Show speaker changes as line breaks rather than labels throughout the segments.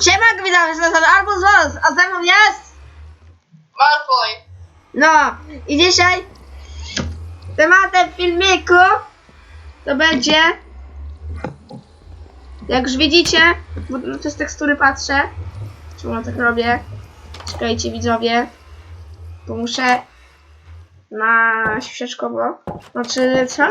Siema, witamy się na Arbuz Wars, a ze mną jest...
Malfoy.
No, i dzisiaj tematem filmiku to będzie, jak już widzicie, bo no, przez tekstury patrzę, czemu ja tak robię, czekajcie widzowie, bo muszę na świeczkowo, znaczy co?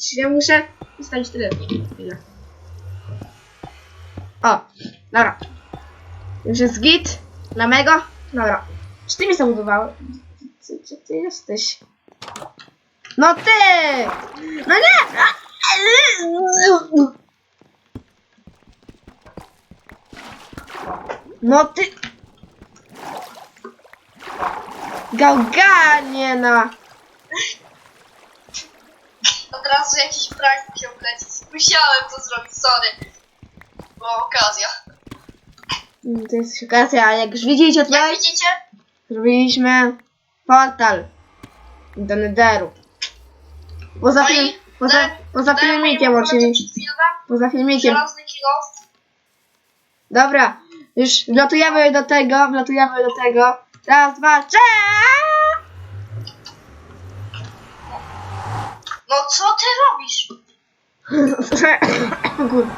Czyli ja muszę ustawić telefon. Chwilę. O, dobra. Już jest git. Na mego? Dobra. Czy ty mi zabudowały? Gdzie, gdzie ty jesteś? No ty! No nie! No ty! Gałganie na!
Od razu jakiś prank musiał lecieć. Musiałem to zrobić, sorry. Była okazja.
To jest okazja, jak już widzicie
Jak
tutaj,
widzicie?
zrobiliśmy portal do Netheru. Poza,
No i
film, poza,
dałem-
poza
dałem
filmikiem oczywiście.
przed filmem
Poza filmikiem.
Żelazny.
Dobra, już wlatujemy do tego, wlatujemy do tego. Raz, dwa, trzy!
No co ty robisz?
Kurde.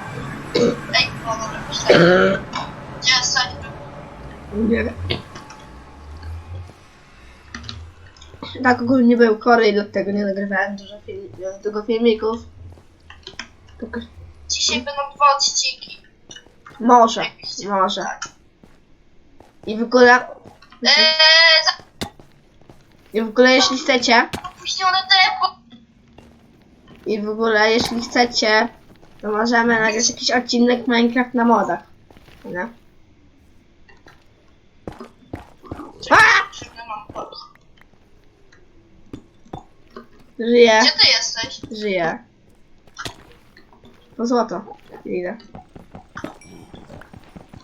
Ej, no dobra, myślę. Gdzie jesteśmy?
Nie. Tak ogólnie był chory i dlatego nie nagrywałem dużo, film, dużo filmików. Tylko
Dzisiaj będą dwa odcinki.
może, może.
Tak.
I w ogóle,
Eee,
i w ogóle jeśli chcecie,
opóźnione tempo.
i w ogóle jeśli chcecie, to możemy nagrać jakiś odcinek Minecraft na modach.
Polu.
Żyję,
Gdzie ty jesteś?
żyję. Po złoto. Idę.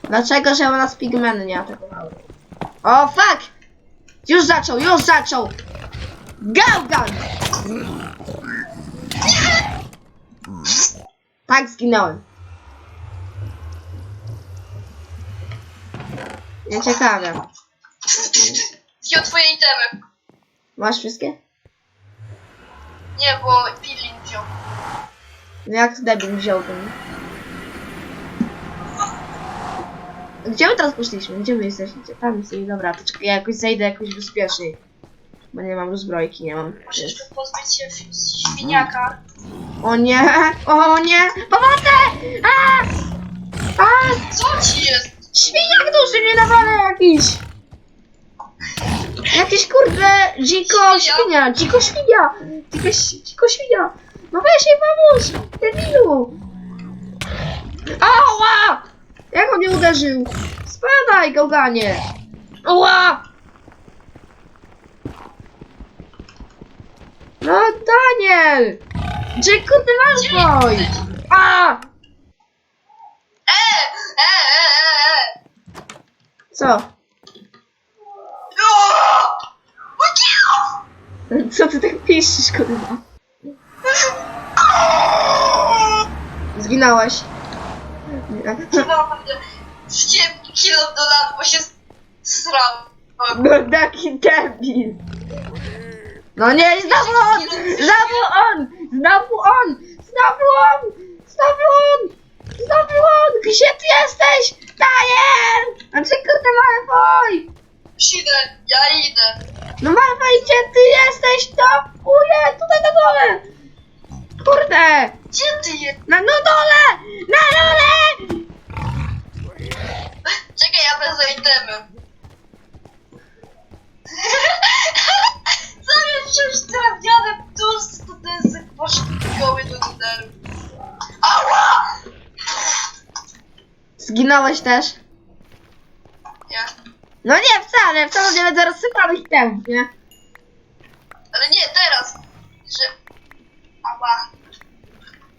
Dlaczego, że nas pigmeny nie atakowały? O, fuck! Już zaczął, już zaczął! Gałgan! Tak, zginąłem. Nie ciekawe.
Wziął twoje itemy.
Masz wszystkie?
Nie, bo Pillin wziął.
No jak debil wziął ten? Gdzie my teraz poszliśmy? Gdzie my jesteśmy? Tam jesteśmy, dobra, to czekaj, ja jakoś zejdę jakoś bezpieczniej. Bo nie mam zbrojki, nie mam.
Musisz tu pozbyć się świniaka.
O nie! O nie! Pomocy! A! A!
Co ci jest?
Świniak duży mnie nawala jakiś! Jakiś kurde dziko
Świnia?
dziko świnia! Dziko, dziko świnia! No weź jej pomóż! Debilu! Ała! Jak on mnie uderzył? Spadaj, gałganie! Ała! No Daniel! Gdzie kurde Malfoy? A!
E, e, e, e, e.
Co?
O! Uciekł!
Co ty tak piszesz, kurwa? Zginąłeś. Nie.
Naprawdę. Wrzuciłem kilo do lat, bo się srałem.
No taki debil. No nie, znowu on! Znowu on! Znowu on! Znowu on! Znowu on! Znowu on! Gdzie ty jesteś? Daniel! A czy kurde Malfoy?
Idę, ja idę.
No Malfoy, gdzie ty jesteś? To kurde, tutaj na dole! Kurde!
Gdzie ty jest?
Na no dole! Na dole!
Czekaj, ja wezmę itemy. Zamiast wziąć drewniane tust, to ten syk poszkoły do lideru. Ała!
Zginąłeś też?
Nie,
No nie, wcale, wcale nie będę rozsypanych temów, nie?
ale nie, teraz. Że... Ała.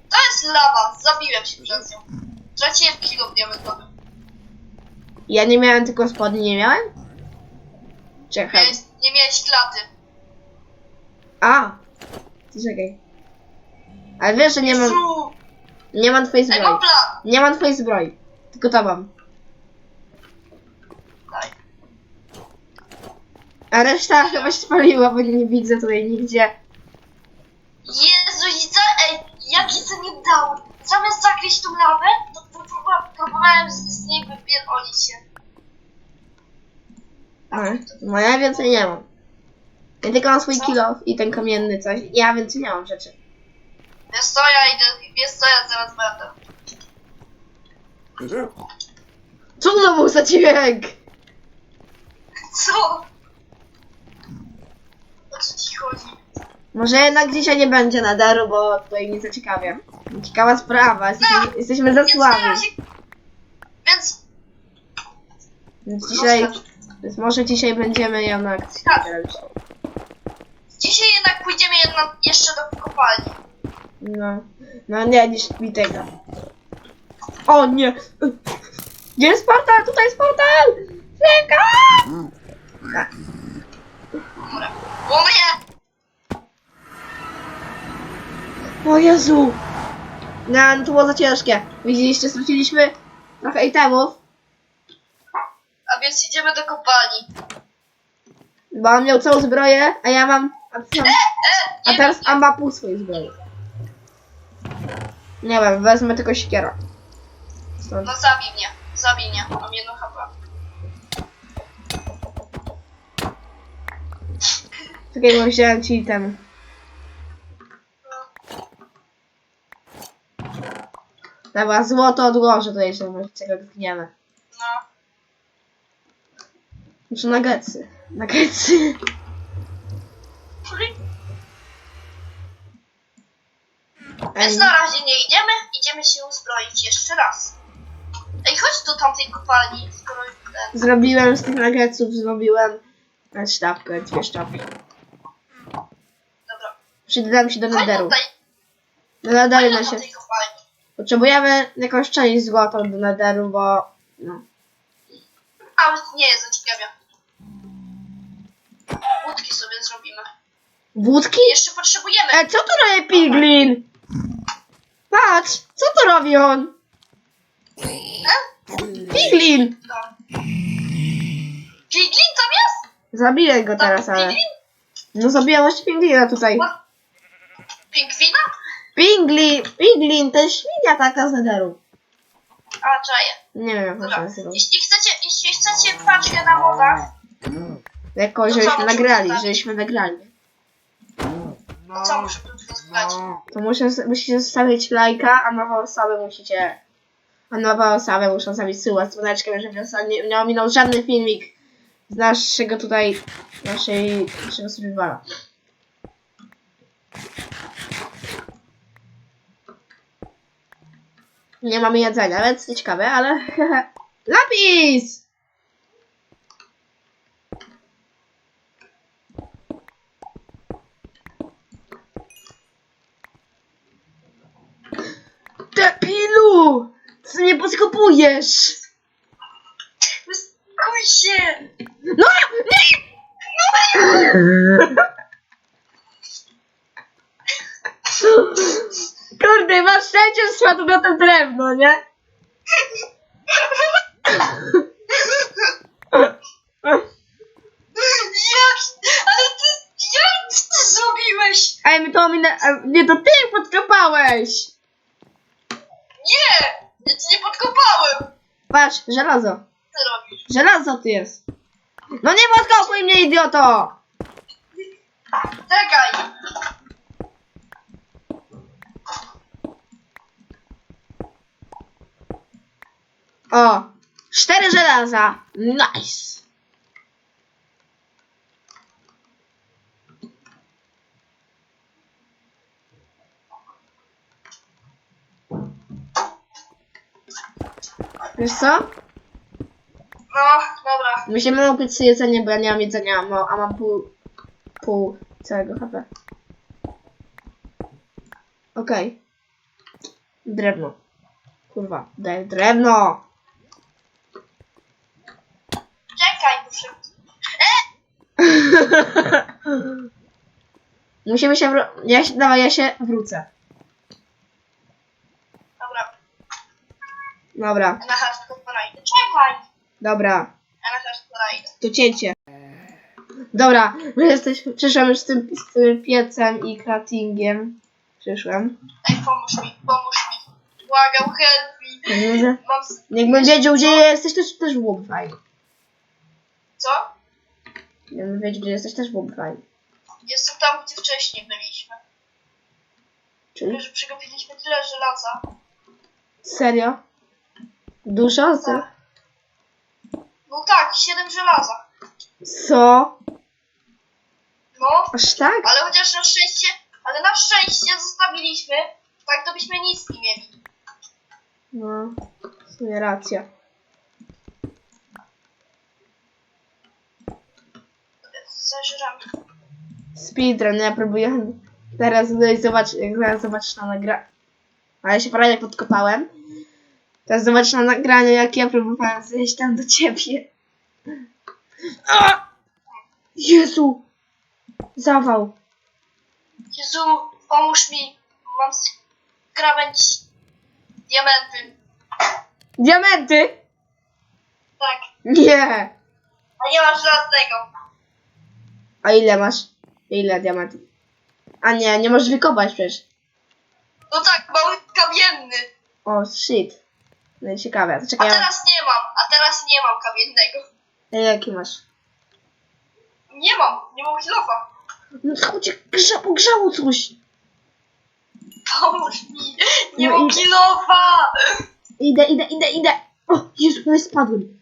To jest lawa, zabiłem się przez nią. Traciłem kilo diamentowy.
Ja nie miałem tylko spodni, nie miałem? Czekaj.
Miałeś, nie miałeś klaty.
A! Czekaj. Ale wiesz, że nie mam... Nie mam twojej
Ej,
zbroi.
mam plan.
Nie mam twojej zbroi. Tylko to mam.
Daj.
A reszta chyba się spaliła, bo nie widzę tutaj nigdzie.
Jezu, i co? Ej, jak się to nie dało? Zamiast zakryć tą lawę, to to próba- próbowałem z, z niej wypierdolić się.
No, no ja więcej nie mam. Ja tylko mam swój
Co?
kilo i ten kamienny coś. Ja więcej nie mam rzeczy.
Wiesz co, ja idę, wiesz co, ja zaraz będę.
Co to był za dźwięk?
Co? O co ci chodzi?
Może jednak dzisiaj nie będzie nadaru, bo tutaj nie zaciekawiam. Ciekawa sprawa, jesteśmy, jesteśmy za
Więc na
słabi.
Więc...
Więc dzisiaj, więc może dzisiaj będziemy jednak...
Tak. Dzisiaj jednak pójdziemy jedna, jeszcze do kopalni.
No, no nie, niż mi tego. O nie! Gdzie jest portal? Tutaj jest portal! Ręka!
Dobra. O nie!
O Jezu! No, no to było za ciężkie. Widzieliście, straciliśmy trochę itemów,
A więc idziemy do kopalni.
bo on miał całą zbroję, a ja mam... A, sam,
E,
a
nie,
teraz ma pół swojej zbroi. Nie wiem, wezmę tylko siekierę. Stąd.
No zabij mnie, zabij mnie, mam jedno HP.
Czekaj, bo wziąłem ci ten. Dobra, złoto odłożę tutaj, żeby czego zgniemy.
No.
Muszę nuggetsy. Nuggetsy.
Więc na razie nie idziemy, idziemy się uzbroić jeszcze raz. Ej, chodź do tamtej kopalni, skoro.
Zrobiłem z tych nuggetsów, zrobiłem sztabkę, dwie sztabki.
Dobra.
Przydam się do
Chodź
nederu. Do nederu
chodź do
się.
tamtej kopalni.
Potrzebujemy jakąś część złotą do nederu, bo... No.
A, nie, zaciekawia. Łódki sobie zrobimy.
Wódki?
Jeszcze potrzebujemy...
E, co tu robi piglin? Patrz, co tu robi on? Piglin!
No. Piglin tam jest?
Zabiję go
Tam
teraz, ale...
Piglin?
No zabiję właśnie pingwina tutaj.
Pingwina?
Pingli, piglin, to jest świnia taka z nederu.
A, czaję.
Nie wiem jak to się
Dobra.
nazywa.
Jeśli chcecie, jeśli chcecie paczkę na modach,
Jako,
To co, musimy
nagrali, żebyśmy nagrali.
To co muszę tu zostawiać?
To muszę, musicie zostawić lajka, a nowe osoby musicie... A nowe osoby muszą zabić syła z dzwoneczkiem, żeby nie, nie ominął żadny filmik z naszego tutaj, naszej, naszego survivala. Nie mamy jedzenia, więc nie ciekawe, ale... Lapis! Debilu! Co nie podskopujesz?
Skuj się!
No! Nie! Kurde, masz szczęście, że spadł na to drewno, nie?
Jak? Ale ty, jak ty zrobiłeś?
Ej, my to minę... e, Nie, to ty podkopałeś!
Nie! Ja podkopałem!
Patrz, żelazo.
Co robisz?
Żelazo tu jest. No nie podkopuj mnie, idioto!
Czekaj!
O! Cztery żelaza. Nice! Wiesz co?
No, dobra.
Musimy kupić sobie jedzenie, bo ja nie mam jedzenia, no, a mam pół, pół całego HP. Okej. Drewno. Kurwa, daj drewno!
Czekaj, muszę...
Musimy się wró- ja się, dawaj, ja się wrócę.
Dobra.
Dobra,
na. Czekaj!
dobra.
Ja na.
To cięcie. Dobra, my jesteśmy, przyszłam już z tym, z tym piecem i craftingiem. Przyszłam.
Ej, pomóż mi, pomóż mi. Błagam, help me. Mam... z-
Jakbym wiedział, gdzie jesteś, to też byłoby fajnie.
Co?
Jakbym wiedział, gdzie jesteś, też byłoby fajnie.
Jestem tam, gdzie wcześniej byliśmy.
Czyli?
Że przegapiliśmy tyle żelaza.
Serio? Dużo? Co?
Tak. No tak, 7 żelaza.
Co?
No,
Aż tak?
ale chociaż na szczęście, ale na szczęście zostawiliśmy, tak to byśmy nic nie mieli.
No, w sumie racja.
Zażram.
Speedrun, ja próbuję teraz zobaczyć, jak na nagraniu. Ale się prawie podkopałem. Teraz zobaczysz na nagraniu, jak ja próbowałem zejść tam do ciebie. A! Jezu! Zawał.
Jezu, pomóż mi. Mam z krawędź diamenty.
Diamenty!
Tak,
Nie!
a nie masz żadnego.
A ile masz? Ile diamentów? A nie, nie możesz wykopać przecież.
No tak, mały kamienny.
O, shit. No i ciekawe, to
A
czekaj, ja...
teraz nie mam, a teraz nie mam kamiennego.
a jaki masz?
Nie mam, nie mam kilofa.
No chodź, grzało, grzało coś.
Pomóż mi, nie
No
mam kilofa.
Idę, idę, idę, idę. O, Jezu, prawie spadłem.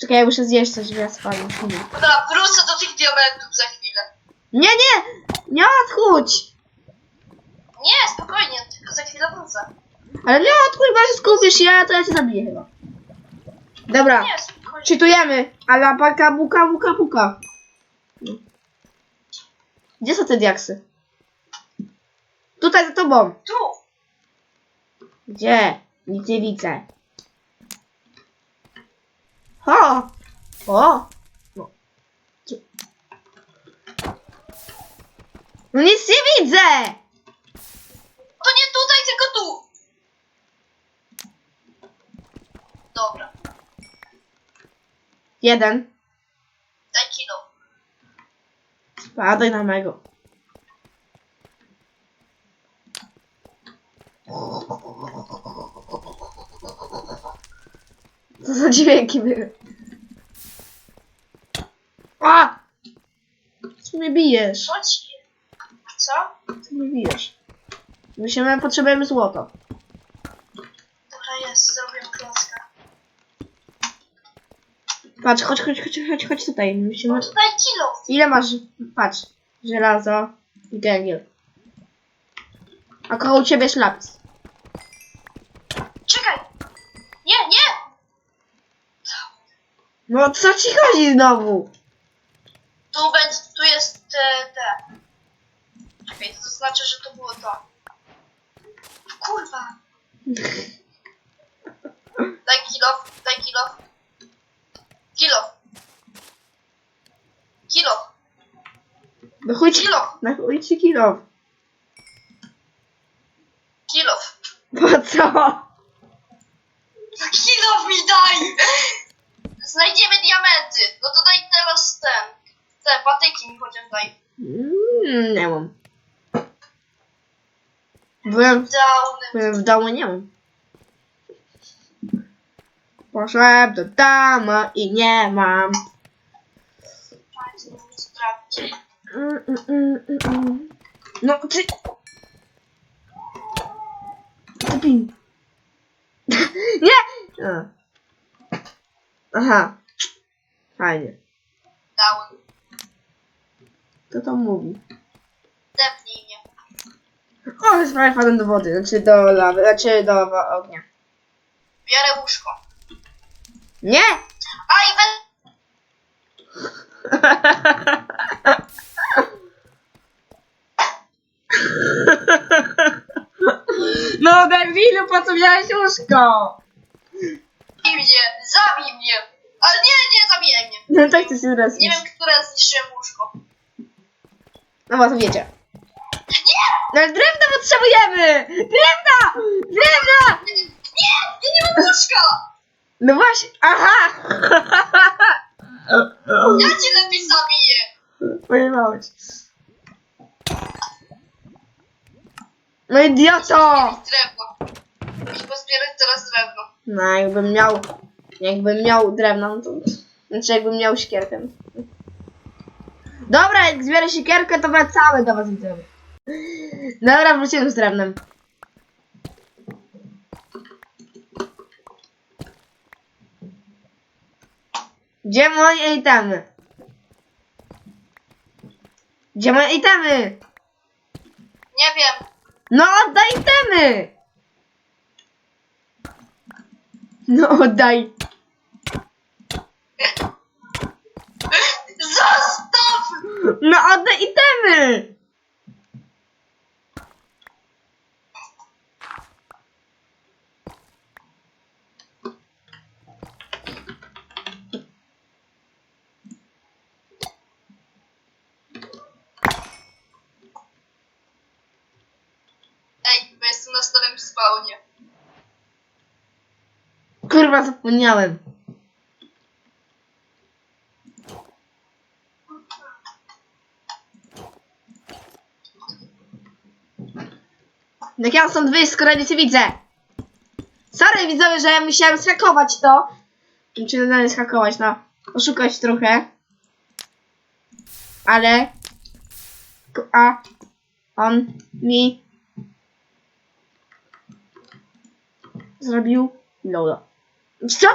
Czekaj, ja muszę zjeść coś, żeby ja spadłem. Chwilę.
Dobra, wrócę do tych diamentów za chwilę.
Nie, nie! Nie odchudź!
Nie, spokojnie, tylko za chwilę wrócę.
Ale nie bo się skupisz ja, to ja cię zabiję chyba. Dobra,
Nie, spokojnie.
czytujemy. Ala baka buka buka buka. Gdzie są te diaksy? Tutaj za tobą.
Tu.
Gdzie? Nic nie widzę. O! O! No. Gdzie? No nic nie widzę!
To nie tutaj, tylko tu. Dobra,
Jeden.
daj kilo.
Spadaj na mego. Co za dźwięki były? A! Co mnie bijesz?
Co ci? Co?
Co mnie bijesz? Musimy, potrzebujemy złoto.
Dobra, jest, zrobię klocka.
Patrz, chodź, chodź, chodź, chodź, chodź tutaj. Musimy...
No kilo.
Ile masz? Patrz. Żelazo i węgiel. A koło ciebie jest lapis.
Czekaj. Nie, nie.
No co ci chodzi znowu?
Tu będzie, tu jest te, te. Czekaj, to znaczy, że to było to. Kurwa. Daj kilof, daj kilof. Kilof. Kilof.
No chuj ci,
Kilof.
no chuj ci kilo.
Kilof.
Po co?
Kilof mi daj! Znajdziemy diamenty. No to daj teraz ten. Te patyki mi chociaż daj.
Mm, nie mam. Byłem,
Downy.
byłem w domu, nie mam. Poszłem do domu i nie mam. Mm, mm, mm, mm, mm. No ty... Ty pin. nie! A. Aha. Fajnie.
Down.
Kto to mówi?
Depnij mnie.
O, jest prawie do wody, znaczy do lawy, znaczy do ognia.
Biorę łóżko.
Nie!
I we...
No debilu, po co miałeś łóżko?
Zabij mnie, zabij mnie! Ale nie, nie zabijaj mnie.
No tak to się raz
Nie wiem, które zniszczyłem łóżko.
No to wiecie. Nie! No ale drewna potrzebujemy! Drewna! Drewna! No właśnie, aha!
Ja cię lepiej zabiję!
Pojebałeś. No idioto!
Drewno. Muszę pozbierać teraz drewno.
No jakbym miał, jakbym miał drewno, no to, znaczy jakbym miał siekierkę. Dobra, jak zbiorę siekierkę, to wracamy do was widzowie. Dobra, wróciłem z drewnem. Gdzie moje itemy? Gdzie moje itemy?
Nie wiem.
No oddaj itemy! No oddaj.
Zostaw!
No oddaj itemy!
Ej, bo jestem na starym spawnie.
Kurwa, zapomniałem. Jak ja stąd wyjść, skoro nic nie widzę? Sorry widzowie, że musiałem schakować to. Czy no nie schakować, no. Oszukać trochę. Ale... A... On mi... Zrobił... Lola. Co?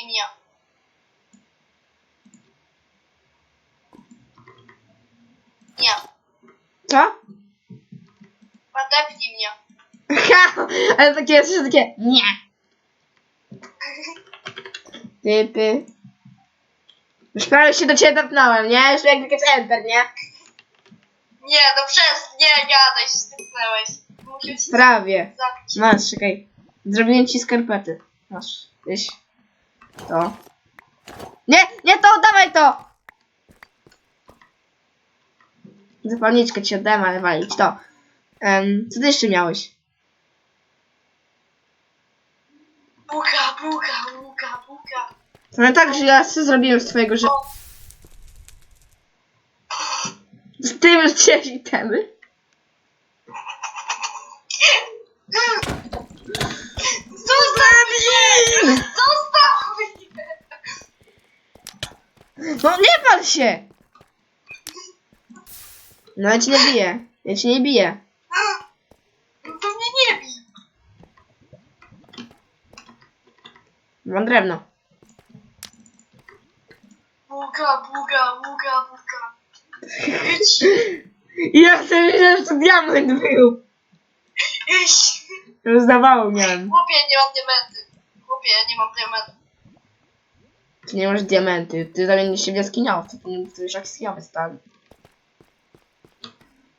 I mnie. Nie.
Co?
Podepnij mnie.
Ha! Ale takie jest że takie nie. Typy. Już prawie się do ciebie tepnąłem, nie? Już jak jakieś enter, nie?
Nie, no przez... Nie, gadaj, się styknęłeś. Musiał ci
Prawie.
zabić.
Masz, czekaj. Zrobiłem ci skarpety. Masz. Gdzieś. To. Nie, nie to, dawaj to! Zapalniczkę ci oddałem, ale walić to. Em, co ty jeszcze miałeś?
Buga, buga, buga, buga.
To nie tak, że ja co zrobiłem z twojego życia.
O,
Z tym wziąłeś itemy?
Zostaw mnie! Zostaw mnie!
No nie pal się! No ja cię nie biję. Ja cię nie biję.
No to mnie nie bij.
Mam drewno.
Buga, buga, buga, buga.
Ja sobie myślałem, że to diament był.
idź.
Rozdawało miałem.
Chłopie, nie mam diamenty. Chłopie, ja nie mam diamentu.
Ty nie masz diamenty. Ty zamienisz się w jaskiniowca. Ty nie chcesz jaskiniowy stan.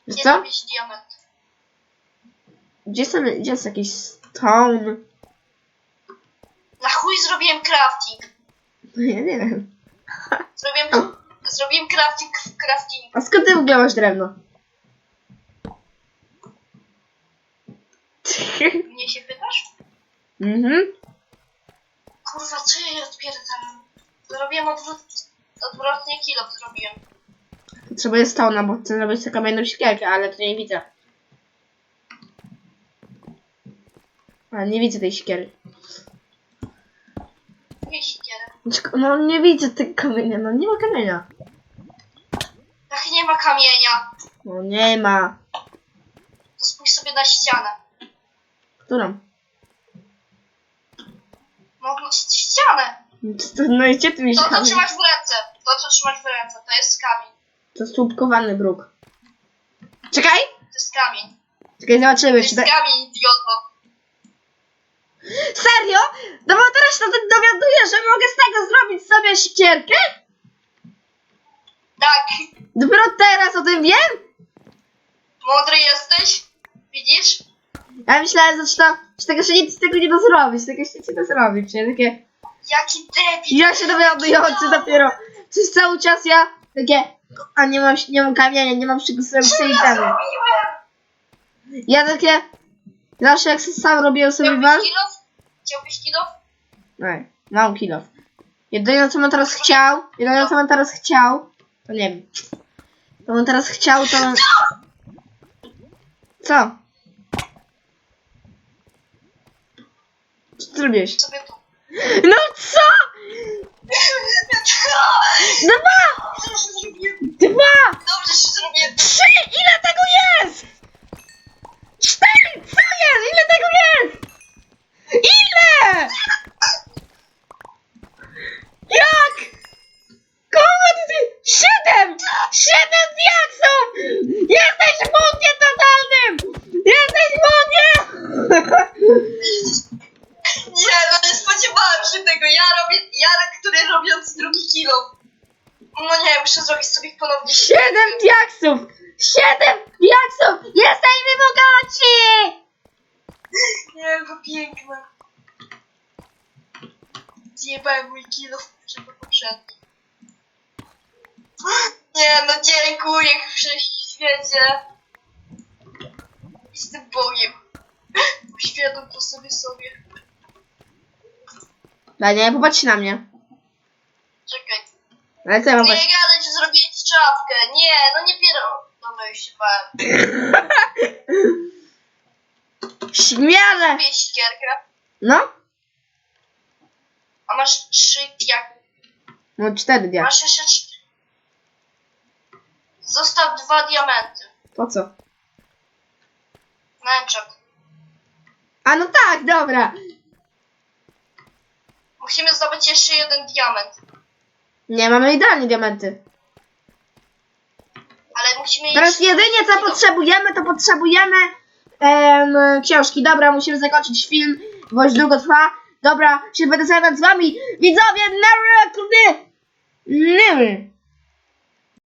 Wiesz
Nie
co?
mam mieć diament.
Gdzie są, gdzie jest jakiś stone?
Na chuj zrobiłem crafting.
No ja nie wiem.
Zrobiłem, zrobiłem crafting w crafting.
A skąd ty w ogóle masz drewno?
Mnie się pytasz?
mhm.
Kurwa, co ja odpierdalam? Zrobiłem odwrót, odwrotnie kilo zrobiłem.
Potrzebuję stona, bo chcę zrobić sobie kamienną siekierkę, ale to nie widzę. Ale nie widzę tej siekiery.
Nie siekierę.
No nie widzę tego kamienia, no nie ma kamienia.
Jak nie ma kamienia,
No nie ma.
to spójrz sobie na ścianę.
Którą?
No, no ścianę.
To- No i gdzie ty widzisz
To, trzymasz w ręce. To, co trzymasz w ręce, to jest kamień.
To słupkowany bruk. Czekaj!
To jest kamień.
Czekaj,
To
zobaczymy,
jest
czy to...
kamień, idioto.
Serio? No bo teraz się do- dowiaduję, że mogę z tego zrobić sobie siekierkę?
Tak,
Dopiero teraz o tym wiem?
mądry jesteś? Widzisz?
Ja myślałem, że, to, że tego się nic z tego nie da zrobić, tego się nie da zrobić, nie? Takie...
Jaki debil.
Ja się dowiadujący dopiero. Przez cały czas ja takie... A nie mam, nie mam kamienia, nie mam czego sobie
Co ja
takie... Zawsze jak sam robiłem sobie
Chciałbyś? Chciałbyś kilof?
Nie, mam kilof. Jedyne co bym teraz chciał, jedyne co bym teraz chciał, to nie wiem. Co bym teraz chciał, to... Co? Co ty?
Sobie tu.
No co? Dwa!
Dobrze, że zrobiłem.
Dwa!
Dobrze, że zrobiłem.
Trzy! Ile tego jest? Cztery! Co jest? Ile tego jest? Ile? Jak? Kogo ty? Siedem! Siedem diaksów! Jesteś w błędzie totalnym! Jesteś w błędzie!
Nie, no nie spodziewałem się tego. Ja robię, ja, który robiąc drugi kilo. No nie, muszę zrobić sobie ponownie.
Siedem diaksów! Siedem diaksów! Jesteśmy bogaci!
Nie, to piękne. Zjebałem mój kilo czego poprzedni. Nie, no dziękuję wszechświecie. Jestem Bogiem. Uświadom to sobie sobie.
Daniel, popatrz na mnie.
Czekaj.
Ale co ja mam
Nie
patrzeć?
gadaj, że zrobiłem czapkę. Nie, no nie piero. Dobra, już się bałem.
Śmiale!
Zrobię sikierkę.
No?
A masz trzy jak.
No cztery diaksy.
Masz jeszcze trzy. Zostaw dwa diamenty.
Po co?
Enchant.
A no tak, dobra.
Musimy zdobyć jeszcze jeden diament.
Nie, mamy idealnie diamenty.
Ale musimy
Teraz
jeszcze...
jedynie co potrzebujemy, to potrzebujemy em, książki. Dobra, musimy zakończyć film, bo już długo trwa. Dobra, się będę zajmować z wami. Widzowie, never,